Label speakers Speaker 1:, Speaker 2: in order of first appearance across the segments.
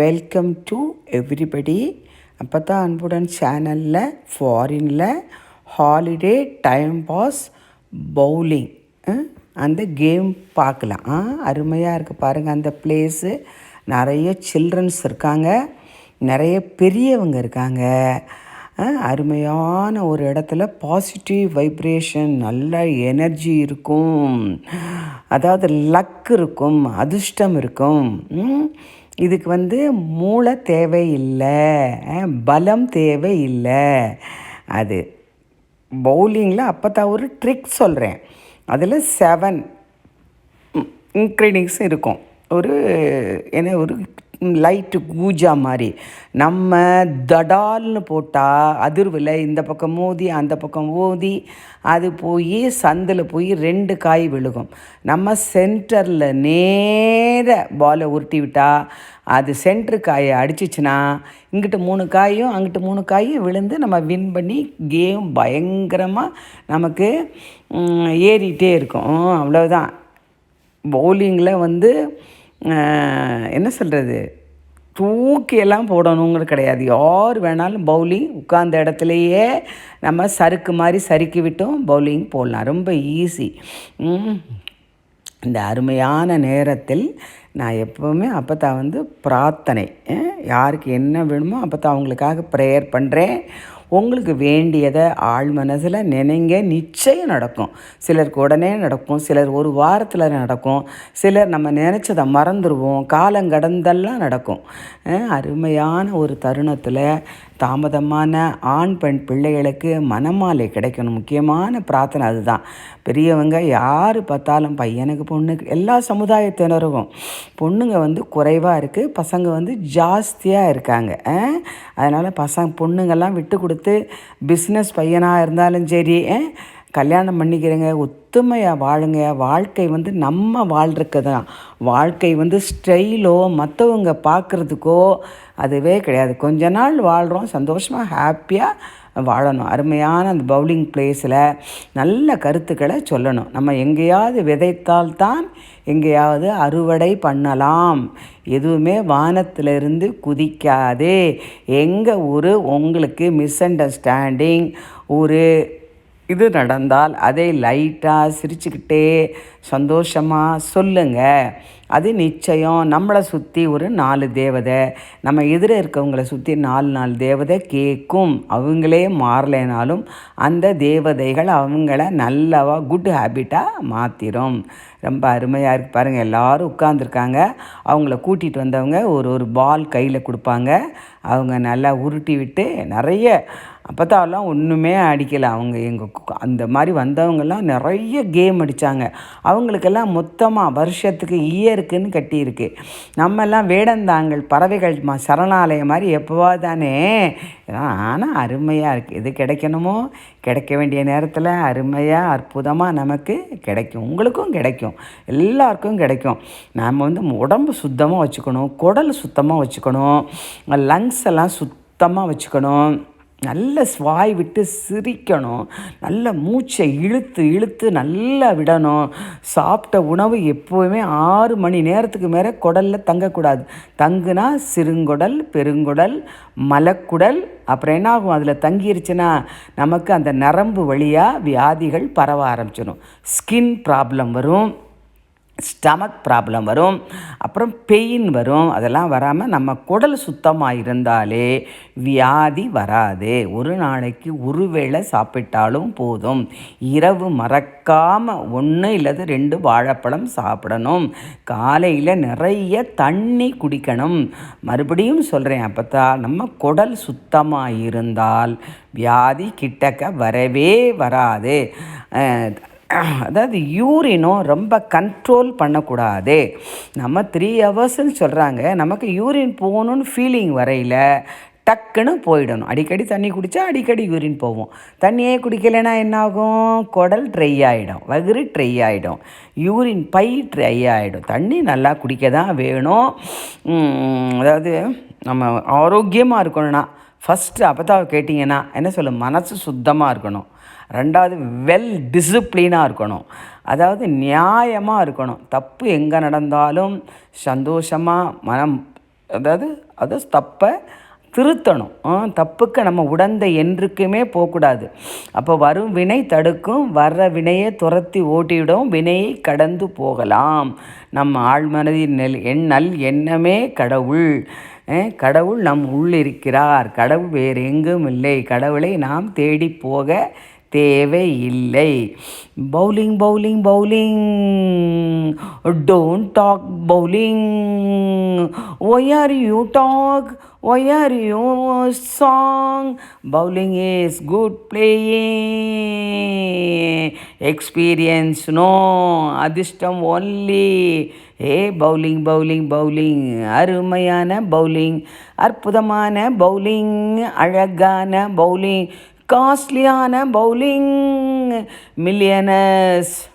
Speaker 1: Welcome to everybody அப்போ தான் அன்புடன் சேனலில் ஃபாரினில் ஹாலிடே டைம் பாஸ் பவுலிங் அந்த கேம் பார்க்கலாம். ஆ அருமையாக இருக்குது பாருங்கள் அந்த பிளேஸு நிறைய சில்ட்ரன்ஸ் இருக்காங்க. நிறைய பெரியவங்க இருக்காங்க. அருமையான ஒரு இடத்துல பாசிட்டிவ் வைப்ரேஷன் நல்ல எனர்ஜி இருக்கும். அதாவது லக் இருக்கும் அதிர்ஷ்டம் இருக்கும். இதுக்கு வந்து மூளை தேவையில்லை. ஆ, பலம் தேவையில்லை. அது பவுலிங்கில் அப்போ தான் ஒரு ட்ரிக் சொல்கிறேன் அதில் செவன் இன்க்ரீடிங்ஸும் இருக்கும். ஒரு என்ன ஒரு லைட்டு கூஜா மாதிரி. நம்ம தடால்னு போட்டால் அதிர்வில் இந்த பக்கம் மோதி அந்த பக்கம் ஓதி அது போய் சந்தில் போய் ரெண்டு காய் விழுகும். நம்ம சென்டரில் நேர பாலை உருட்டி விட்டால் அது சென்ட்ரு காயை அடிச்சிச்சுன்னா இங்கிட்டு மூணு காயும் அங்கிட்டு மூணு காயும் விழுந்து நம்ம வின் பண்ணி கேம் பயங்கரமாக நமக்கு ஏறிட்டே இருக்கும். அவ்வளோதான் பவுலிங்கில் வந்து என்ன சொல்கிறது தூக்கியெல்லாம் போடணுங்கிறது கிடையாது. யார் வேணாலும் பவுலிங் உட்கார்ந்த இடத்துலையே நம்ம சறுக்கு மாதிரி சறுக்கி விட்டும் பவுலிங் போடலாம். ரொம்ப ஈஸி இந்த அருமையான நேரத்தில் நான் எப்போவுமே அப்போ தான் வந்து பிரார்த்தனை. யாருக்கு என்ன வேணுமோ அப்போ தான் அவங்களுக்காக ப்ரேயர் பண்ணுறேன் உங்களுக்கு வேண்டியதை ஆழ் மனசில் நினைங்க நிச்சயம் நடக்கும். சிலருக்கு உடனே நடக்கும் சிலர் ஒரு வாரத்தில் நடக்கும் சிலர் நம்ம நினச்சதை மறந்துடுவோம் காலம் கடந்தெல்லாம் நடக்கும். அருமையான ஒரு தருணத்தில் தாமதமான ஆண் பெண் பிள்ளைகளுக்கு மனமாலை கிடைக்கணும். முக்கியமான பிரார்த்தனை அதுதான். பெரியவங்க யார் பார்த்தாலும் பையனுக்கு பொண்ணுக்கு எல்லா சமுதாயத்தினருக்கும் பொண்ணுங்க வந்து குறைவாக இருக்குது பசங்க வந்து ஜாஸ்தியாக இருக்காங்க. அதனால் பசங்க பொண்ணுங்கெல்லாம் விட்டு கொடுத்து பிஸ்னஸ் பையனாக இருந்தாலும் சரி கல்யாணம் பண்ணிக்கிறேங்க ஒத்துமையாக வாழுங்க. வாழ்க்கை வந்து நம்ம வாழ்றதுக்கு தான் வாழ்க்கை வந்து ஸ்டைலோ மற்றவங்க பார்க்குறதுக்கோ அதுவே கிடையாது. கொஞ்ச நாள் வாழ்கிறோம் சந்தோஷமாக ஹாப்பியாக வாழணும். அருமையான அந்த பவுலிங் பிளேஸில் நல்ல கருத்துக்களை சொல்லணும். நம்ம எங்கேயாவது விதைத்தால்தான் எங்கேயாவது அறுவடை பண்ணலாம். எதுவுமே வானத்திலிருந்து குதிக்காதே. எங்கள் ஒரு உங்களுக்கு மிஸ் அண்டர்ஸ்டாண்டிங் ஒரு இது நடந்தால் அதை லைட்டாக சிரிச்சுக்கிட்டே சந்தோஷமாக சொல்லுங்கள் அது நிச்சயம். நம்மளை சுற்றி ஒரு நாலு தேவதை. நம்ம எதிர இருக்கவங்கள சுற்றி நாலு நாலு தேவதை கேட்கும் அவங்களே மாறலைனாலும் அந்த தேவதைகள் அவங்கள நல்லவா குட் ஹேபிட்டாக மாற்றிடும் ரொம்ப அருமையாக இருக்கு பாருங்கள் எல்லோரும் உட்காந்துருக்காங்க அவங்கள கூட்டிகிட்டு வந்தவங்க ஒரு ஒரு பால் கையில் கொடுப்பாங்க. அவங்க நல்லா உருட்டி விட்டு நிறைய அப்போத்தாலாம் ஒன்றுமே அடிக்கலை. அவங்க எங்கள் அந்த மாதிரி வந்தவங்கெல்லாம் நிறைய கேம் அடித்தாங்க அவங்களுக்கெல்லாம் மொத்தமாக வருஷத்துக்கு இயருக்குன்னு கட்டியிருக்கு. நம்மெல்லாம் வேடந்தாங்கல் பறவைகள் ம சரணாலயம் மாதிரி எப்போவா தானே ஆனால் அருமையாக இருக்குது எது கிடைக்கணுமோ கிடைக்க வேண்டிய நேரத்தில் அருமையாக அற்புதமாக நமக்கு கிடைக்கும். உங்களுக்கும் கிடைக்கும். எல்லாருக்கும் கிடைக்கும். நாம் வந்து உடம்பு சுத்தமாக வச்சுக்கணும் குடல் சுத்தமாக வச்சுக்கணும் லங்ஸ் எல்லாம் சுத்தமாக வச்சுக்கணும். நல்ல ஸ்வாய் விட்டு சிரிக்கணும். நல்ல மூச்சை இழுத்து இழுத்து நல்லா விடணும். சாப்பிட்ட உணவு எப்போவுமே ஆறு மணி நேரத்துக்கு மேலே குடலில் தங்கக்கூடாது. தங்குனா சிறுங்குடல் பெருங்குடல் மலக்குடல் அப்புறம் என்ன ஆகும்? அதில் தங்கிருச்சுன்னா நமக்கு அந்த நரம்பு வழியாக வியாதிகள் பரவ ஆரம்பிச்சிடும் ஸ்கின் ப்ராப்ளம் வரும். ஸ்டமக் ப்ராப்ளம் வரும் அப்புறம் பெயின் வரும் அதெல்லாம் வராமல் நம்ம குடல் சுத்தமாக இருந்தாலே வியாதி வராது. ஒரு நாளைக்கு ஒரு வேளை சாப்பிட்டாலும் போதும். இரவு மறக்காமல் ஒன்று இல்லது ரெண்டு வாழைப்பழம் சாப்பிடணும். காலையில் நிறைய தண்ணி குடிக்கணும். மறுபடியும் சொல்கிறேன் அப்போ தான் நம்ம குடல் சுத்தமாக இருந்தால் வியாதி கிட்டக்க வரவே வராது. அதாவது யூரினும் ரொம்ப கண்ட்ரோல் பண்ணக்கூடாது. நம்ம த்ரீ ஹவர்ஸ்ன்னு சொல்கிறாங்க நமக்கு யூரின் போகணுன்னு ஃபீலிங் வரையில் டக்குன்னு போயிடணும். அடிக்கடி தண்ணி குடித்தா அடிக்கடி யூரின் போவோம் தண்ணியே குடிக்கலைன்னா என்ன ஆகும் குடல் ட்ரை ஆகிடும் வகுறு ட்ரை ஆகிடும் யூரின் பை ட்ரை ஆகிடும் தண்ணி நல்லா குடிக்க தான் வேணும் அதாவது நம்ம ஆரோக்கியமாக இருக்கணும்னா ஃபஸ்ட்டு அப்போ கேட்டிங்கன்னா என்ன சொல்ல மனசு சுத்தமாக இருக்கணும். ரெண்டாவது வெல் டிசிப்ளினாக இருக்கணும். அதாவது நியாயமாக இருக்கணும். தப்பு எங்கே நடந்தாலும் சந்தோஷமாக மனம் அதாவது அது தப்பை திருத்தணும். தப்புக்கு நம்ம உடந்தை என்றுக்குமே போகக்கூடாது. அப்போ வரும் வினை தடுக்கும் வர்ற வினையை துரத்தி ஓட்டிவிடும் வினையை கடந்து போகலாம். நம்ம ஆழ்மனதின் நெல் எண்ணல் எண்ணமே கடவுள். கடவுள் நம் உள்ளிருக்கிறார். கடவுள் வேறு எங்கும் இல்லை. கடவுளை நாம் தேடி போக தேவையில்லை. Bowling bowling bowling don't talk bowling why are you talk why are you song bowling is good playing experience no அதிர்ஷ்டம் only a bowling bowling bowling அருமையான பவுலிங் அற்புதமான பவுலிங் அழகான பவுலிங் காஸ்ட்லியான பவுலிங் மில்லியனர்ஸ்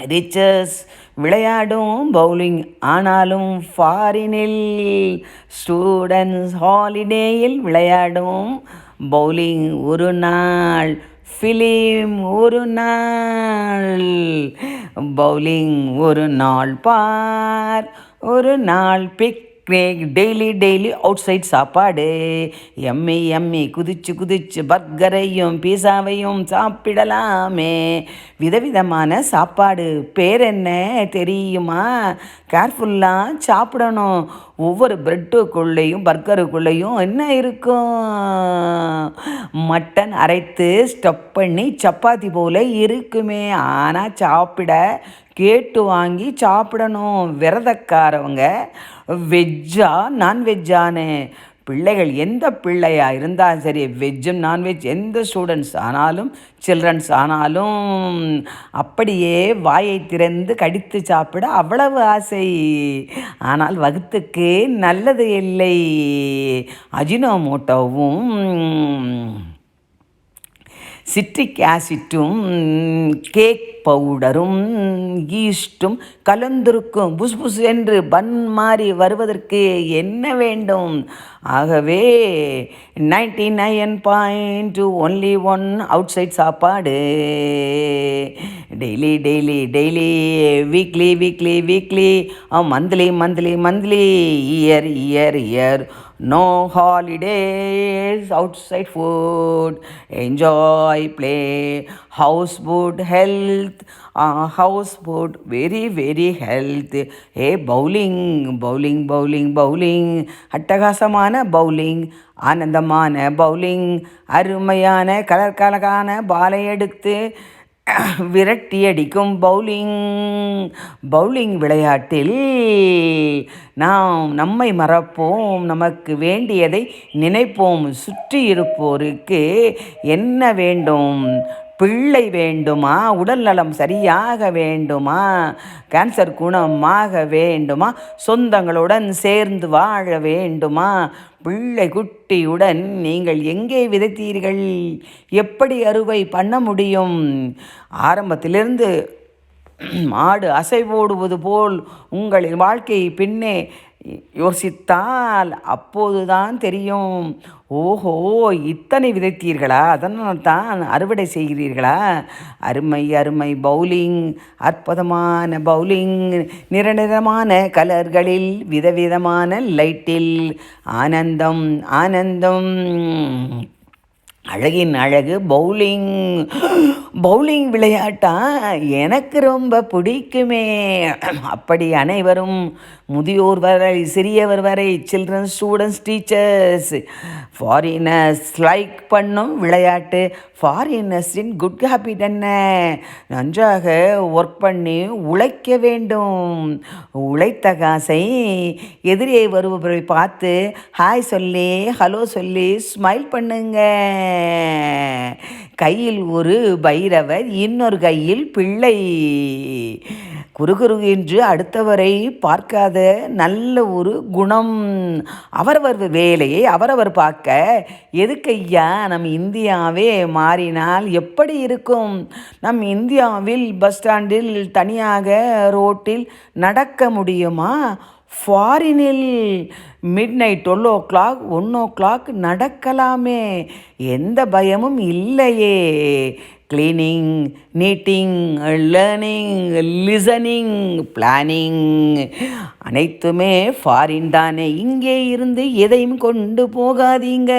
Speaker 1: ரிச்சர்ஸ் விளையாடும் bowling ஆனாலும் ஃபாரினில் students ஹாலிடேயில் விளையாடும் bowling ஒரு நாள். ஃபிலிம் ஒரு நாள். பவுலிங் ஒரு நாள். பார் ஒரு நாள். Big daily daily outside சாப்பாடு. எம்மி எம்மி குதிச்சு குதிச்சு பர்கரையும் பீஸாவையும் சாப்பிடலாமே. விதவிதமான சாப்பாடு. பேர் என்ன தெரியுமா? கேர்ஃபுல்லாக சாப்பிடணும். ஒவ்வொரு ப்ரெட்டுக்குள்ளேயும் பர்கருக்குள்ளேயும் என்ன இருக்கும்? மட்டன் அரைத்து ஸ்டப் பண்ணி சப்பாத்தி போல் இருக்குமே. ஆனால் சாப்பிட கேட்டு வாங்கி சாப்பிடணும். விரதக்காரவங்க வெஜ்ஜா நான்வெஜ்ஜான்னு பிள்ளைகள் எந்த பிள்ளையாக இருந்தாலும் சரி வெஜ்ஜும் நான்வெஜ் எந்த ஸ்டூடெண்ட்ஸ் ஆனாலும் சில்ட்ரன்ஸ் ஆனாலும் அப்படியே வாயை திறந்து கடித்து சாப்பிட அவ்வளவு ஆசை. ஆனால் வகுத்துக்கு நல்லது இல்லை. அஜினோமோட்டோவும் சிட்ரிக் ஆசிட்டும் கேக் பவுடரும் ஈஸ்ட்டும் கலந்திருக்கும். புஸ் புஸ் என்று பன் மாறி வருவதற்கு என்ன வேண்டும்? ஆகவே ninety nine point only one outside சாப்பாடு. Daily daily daily weekly weekly weekly monthly monthly monthly year year year. No holidays outside food enjoy play house food health house food very very health a bowling bowling bowling bowling அட்டகாசமான bowling ஆனந்தமான bowling அருமையான colour கலரான பாலை எடுத்து விரட்டி அடிக்கும் bowling bowling விளையாட்டில் நாம் நம்மை மறப்போம். நமக்கு வேண்டியதை நினைப்போம். சுற்றி இருப்போருக்கு என்ன வேண்டும்? பிள்ளை வேண்டுமா? உடல் நலம் சரியாக வேண்டுமா? கேன்சர் குணமாக வேண்டுமா? சொந்தங்களுடன் சேர்ந்து வாழ வேண்டுமா? பிள்ளை குட்டியுடன் நீங்கள் எங்கே விதைத்தீர்கள்? எப்படி அறுவை பண்ண முடியும்? ஆரம்பத்திலிருந்து மாடு அசைவோடுவது போல் உங்களின் வாழ்க்கை பின்னே யோசித்தால் அப்போதுதான் தெரியும். ஓஹோ இத்தனை விதைத்தீர்களா? அதனால் தான் அறுவடை செய்கிறீர்களா? அருமை அருமை பவுலிங் அற்புதமான பவுலிங். நிறநிறமான கலர்களில் விதவிதமான லைட்டில். ஆனந்தம் ஆனந்தம். அழகின் அழகு பவுலிங் பவுலிங் விளையாட்டா எனக்கு ரொம்ப பிடிக்குமே. அப்படி அனைவரும் முதியோர் வரை சிறியவர் வரை childrens students teachers foreigners like பண்ணும் விளையாட்டு. ஃபாரினர்ஸின் குட் ஹேபிட் என்ன? நன்றாக ஒர்க் பண்ணி உழைக்க வேண்டும். உழைத்த காசை எதிரே வருபவரை பார்த்து ஹாய் சொல்லி ஹலோ சொல்லி ஸ்மைல் பண்ணுங்கள் கையில் ஒரு பைரவர் இன்னொரு கையில் பிள்ளை. குறுகுறு என்று அடுத்தவரை பார்க்காத நல்ல ஒரு குணம். அவரவர் வேலையை அவரவர் பார்க்க எதுக்கையா நம் இந்தியாவே மாறினால் எப்படி இருக்கும்? நம் இந்தியாவில் பஸ் ஸ்டாண்டில் தனியாக ரோட்டில் நடக்க முடியுமா? ஃபாரினில் midnight twelve o'clock one o'clock நடக்கலாமே. எந்த பயமும் இல்லையே. Cleaning neating learning listening planning அனைத்துமே ஃபாரின் தானே. இங்கே இருந்து எதையும் கொண்டு போகாதீங்க.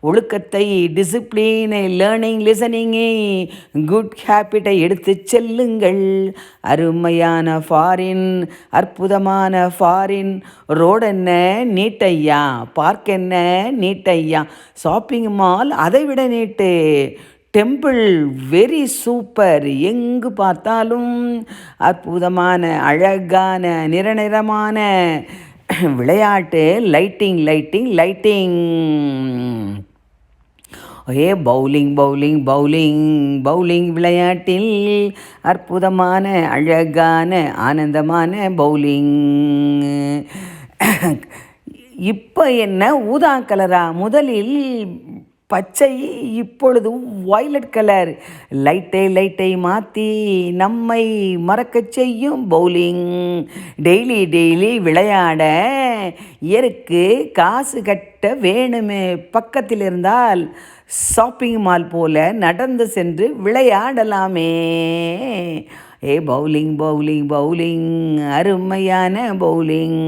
Speaker 1: ஒழுக்கத்தை டிசிப்ளினை லேர்னிங் லிசனிங்கை குட் ஹேபிட்டை எடுத்து செல்லுங்கள். அருமையான ஃபாரின் அற்புதமான ஃபாரின் ரோடு என்ன? நீட்டையா பார்க் என்ன? நீட்டையா ஷாப்பிங் மால் அதை விட நீட்டு டெம்பிள் வெரி சூப்பர் எங்கு பார்த்தாலும் அற்புதமான அழகான நிறநிறமான விளையாட்டு. Lighting lighting lighting a bowling bowling bowling bowling விளையாட்டில் அற்புதமான அழகான ஆனந்தமான பவுலிங் இப்போ என்ன ஊதா கலரா முதலில் பச்சை இப்பொழுது வயலட் கலர் லைட்டை லைட்டை மாற்றி நம்மை மறக்கச் செய்யும் பவுலிங் டெய்லி டெய்லி விளையாட இயருக்கு காசு கட்ட வேணுமே. பக்கத்தில் இருந்தால் ஷாப்பிங் மால் போல நடந்து சென்று விளையாடலாமே. ஏ பவுலிங் பவுலிங் பவுலிங் அருமையான பவுலிங்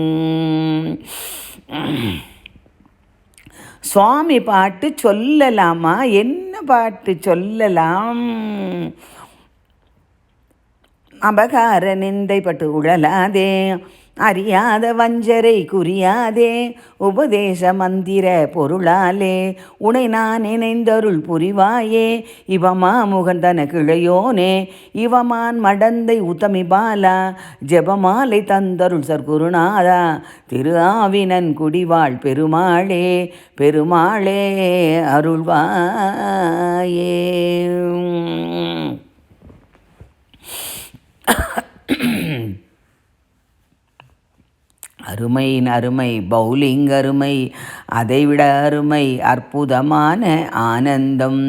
Speaker 1: சுவாமி பாட்டு சொல்லலாமா? என்ன பாட்டு சொல்லலாம்? அபகார நிந்தைப்பட்டு உழலாதே. அறியாத வஞ்சரை குறியாதே. உபதேச மந்திர பொருளாலே உனை நான் நினைந்தருள் புரிவாயே. இவமா முகந்தன கிளையோனே. இவமான் மடந்தை உத்தமி பாலா. ஜெபமாலை தந்தருள் சர்க்குருநாதா. திரு ஆவினன் குடிவாள் பெருமாளே. பெருமாளே அருள்வாயே. அருமையின் அருமை பவுலிங் அருமை அதைவிட அருமை அற்புதமான ஆனந்தம்.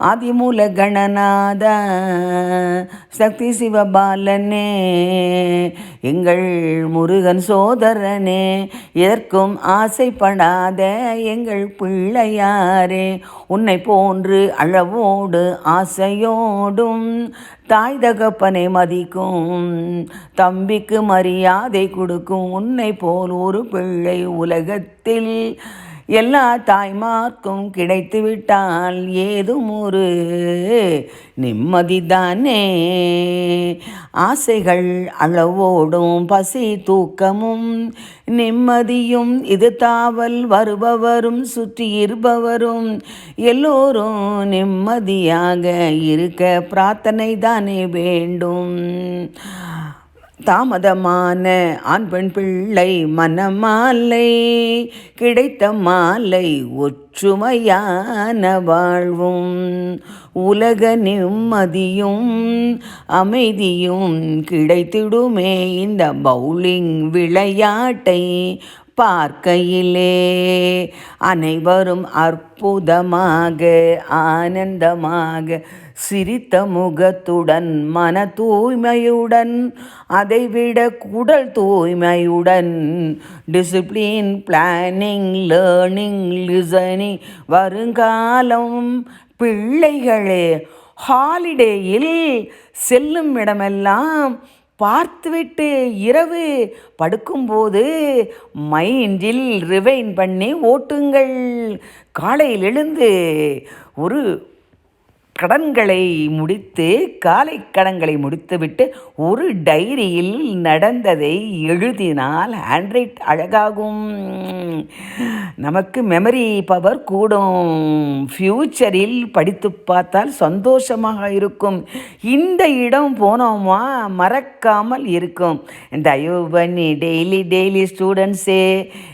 Speaker 1: ஆதிமூல கணநாத சக்தி சிவபாலனே எங்கள் முருகன் சோதரனே எதற்கும் ஆசைப்படாத எங்கள் பிள்ளையாரே உன்னை போன்று அளவோடு ஆசையோடும் தாய் தகப்பனை மதிக்கும் தம்பிக்கு மரியாதை கொடுக்கும் உன்னை போல் ஒரு பிள்ளை உலகத்தில் எல்லா தாய்மார்க்கும் கிடைத்து விட்டால் ஏதும் ஒரு நிம்மதிதானே. ஆசைகள் அளவோடும் பசி தூக்கமும் நிம்மதியும் இது தாவல் வருபவரும் சுற்றி இருப்பவரும் எல்லோரும் நிம்மதியாக இருக்க பிரார்த்தனை தானே வேண்டும். தாமதமான ஆண் பெண் பிள்ளை மனமாலை கிடைத்த மாலை ஒற்றுமையான வாழ்வும் உலக நிம்மதியும் அமைதியும் கிடைத்திடுமே இந்த பவுலிங் விளையாட்டை பார்க்கையிலே. அனைவரும் அற்புதமாக ஆனந்தமாக சிரித்த முகத்துடன் மன தூய்மையுடன் அதைவிட குடல் தூய்மையுடன் டிசிப்ளின் பிளானிங் லேர்னிங் லிசனிங் வருங்காலம் பிள்ளைகளே ஹாலிடேயில் செல்லும் இடமெல்லாம் பார்த்துவிட்டு இரவு படுக்கும்போது மைண்டில் ரிவைன் பண்ணி ஓட்டுங்கள். காலையில் எழுந்து ஒரு கடன்களை முடித்து காலை கடன்களை முடித்துவிட்டு ஒரு டைரியில் நடந்ததை எழுதினால் ஹேண்ட்ரைட் அழகாகும். நமக்கு மெமரி பவர் கூடும். ஃப்யூச்சரில் படித்து பார்த்தால் சந்தோஷமாக இருக்கும். இந்த இடம் போனோமா? மறக்காமல் இருக்கும். தயவு பண்ணி டெய்லி டெய்லி ஸ்டூடெண்ட்ஸே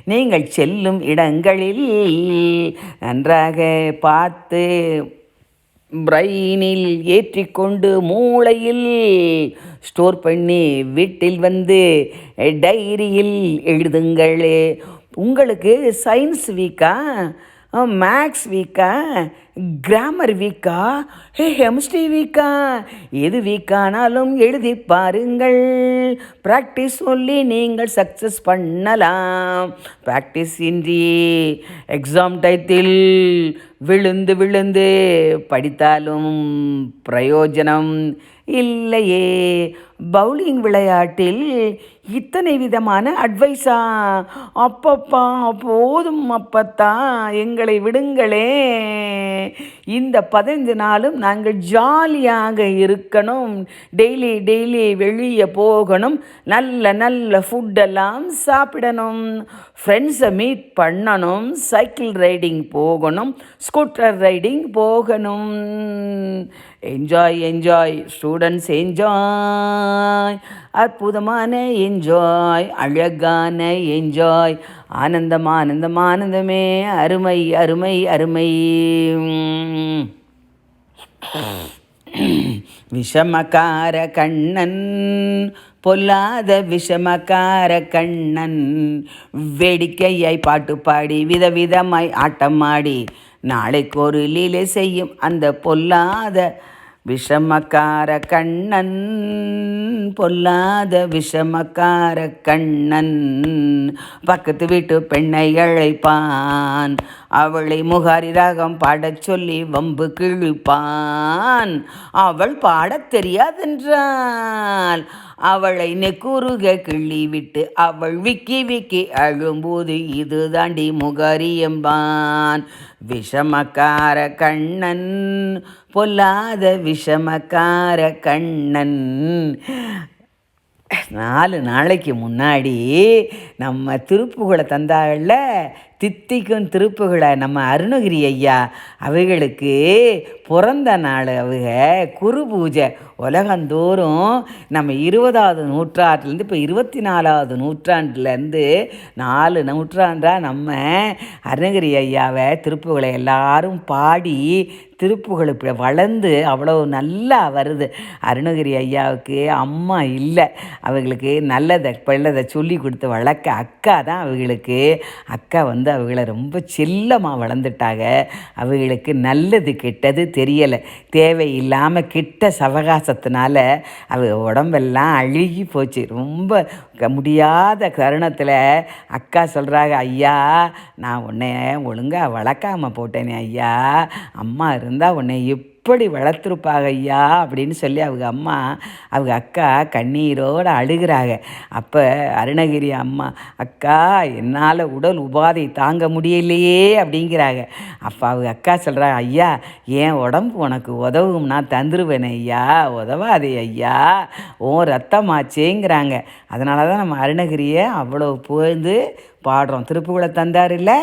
Speaker 1: நீங்கள் செல்லும் இடங்களில் நன்றாக பார்த்து பிரெயினில் ஏற்றிக்கொண்டு மூளையில் ஸ்டோர் பண்ணி வீட்டில் வந்து டைரியில் எழுதுங்களே. உங்களுக்கு சயின்ஸ் வீக்கா? மேக்ஸ் வீக்கா? கிராமர் வீக்கா? ஹே ஹெமிஸ்ட்ரி வீக்கா? எது வீக்கானாலும் எழுதி பாருங்கள். ப்ராக்டிஸ் சொல்லி நீங்கள் சக்ஸஸ் பண்ணலாம். ப்ராக்டிஸ் இன்றி எக்ஸாம் டயத்தில் விழுந்து விழுந்து படித்தாலும் பிரயோஜனம் இல்லையே. பவுலிங் விளையாட்டில் இத்தனை விதமான அட்வைஸா அப்பப்பா போதும் அப்பத்தா எங்களை விடுங்களே. இந்த பதினஞ்சு நாளும் நாங்கள் ஜாலியாக இருக்கணும். டெய்லி டெய்லி வெளியே போகணும். நல்ல நல்ல ஃபுட்டெல்லாம் சாப்பிடணும். ஃப்ரெண்ட்ஸை மீட் பண்ணணும். சைக்கிள் ரைடிங் போகணும். ஸ்கூட்டர் ரைடிங் போகணும். என்ஜாய் என்ஜாய் ஸ்டூடெண்ட்ஸ் என்ஜாய் அற்புதமான என்ஜாய் அழகான என்ஜாய். ஆனந்தம் ஆனந்தம் ஆனந்தமே. அருமை அருமை அருமை. விஷமக்கார கண்ணன் பொல்லாத விஷமக்கார கண்ணன். வேடிக்கையாய் பாட்டு பாடி விதவிதமாய் ஆட்டமாடி நாளைக்கு ஒரு லீலை செய்யும் அந்த பொல்லாத விஷமக்கார கண்ணன் பொல்லாத விஷமக்கார கண்ணன். பக்கத்து வீட்டு பெண்ணை அழைப்பான். அவளை முகாரி ராகம் பாடச் சொல்லி வம்பு கிழிப்பான். அவள் பாடத் தெரியாதென்றால் அவளை நெக்குருக கிள்ளி விட்டு அவள் விக்கி விக்கி அழும்போது இது தாண்டி முகாரி எம்பான். விஷமக்கார கண்ணன் பொல்லாத விஷமக்கார கண்ணன். நாலு நாளைக்கு முன்னாடி நம்ம திருப்புகளை தந்தாவில் தித்திக்கும் திருப்புகளை நம்ம அருணகிரி ஐயா அவைகளுக்கு பிறந்த நாள் அவங்க குரு பூஜை. உலகந்தோறும் நம்ம இருபதாவது நூற்றாண்டுலேருந்து இப்போ இருபத்தி நாலாவது நூற்றாண்டுலேருந்து நாலு நூற்றாண்டாக நம்ம அருணகிரி ஐயாவை திருப்புகளை எல்லாரும் பாடி திருப்புகள் இப்படி வளர்ந்து அவ்வளோ நல்லா வருது. அருணகிரி ஐயாவுக்கு அம்மா இல்லை. அவங்களுக்கு நல்லதை பிள்ளதை சொல்லி கொடுத்து வளர்க்க அக்கா தான் அவங்களுக்கு. அக்கா வந்து அவங்கள ரொம்ப செல்லமாக வளர்ந்துட்டாங்க. அவங்களுக்கு நல்லது கெட்டது தெரியலை. தேவையில்லாமல் கிட்ட சவகாசத்தினால அவ உடம்பெல்லாம் அழுகி போச்சு. ரொம்ப முடியாத தருணத்தில் அக்கா சொல்கிறாங்க ஐயா நான் உன்னை ஒழுங்காக வளர்க்காமல் போட்டேனே ஐயா. அம்மா இருந்தால் உன்னை எப்படி வளர்த்துருப்பாங்க ஐயா அப்படின்னு சொல்லி அவங்க அம்மா அவங்க அக்கா கண்ணீரோடு அழுகிறாங்க. அப்போ அருணகிரி அம்மா அக்கா என்னால் உடல் உபாதை தாங்க முடியலையே அப்படிங்கிறாங்க. அப்போ அவங்க அக்கா சொல்கிறாங்க ஐயா என் உடம்பு உனக்கு உதவும் நான் தந்துருவேனே ஐயா உதவாதே ஐயா ஓ ரத்தமாச்சேங்கிறாங்க. அதனால தான் நம்ம அருணகிரியை அவ்வளோ புகழ்ந்து பாடுறோம். திருப்புகளை தந்தார் இல்லை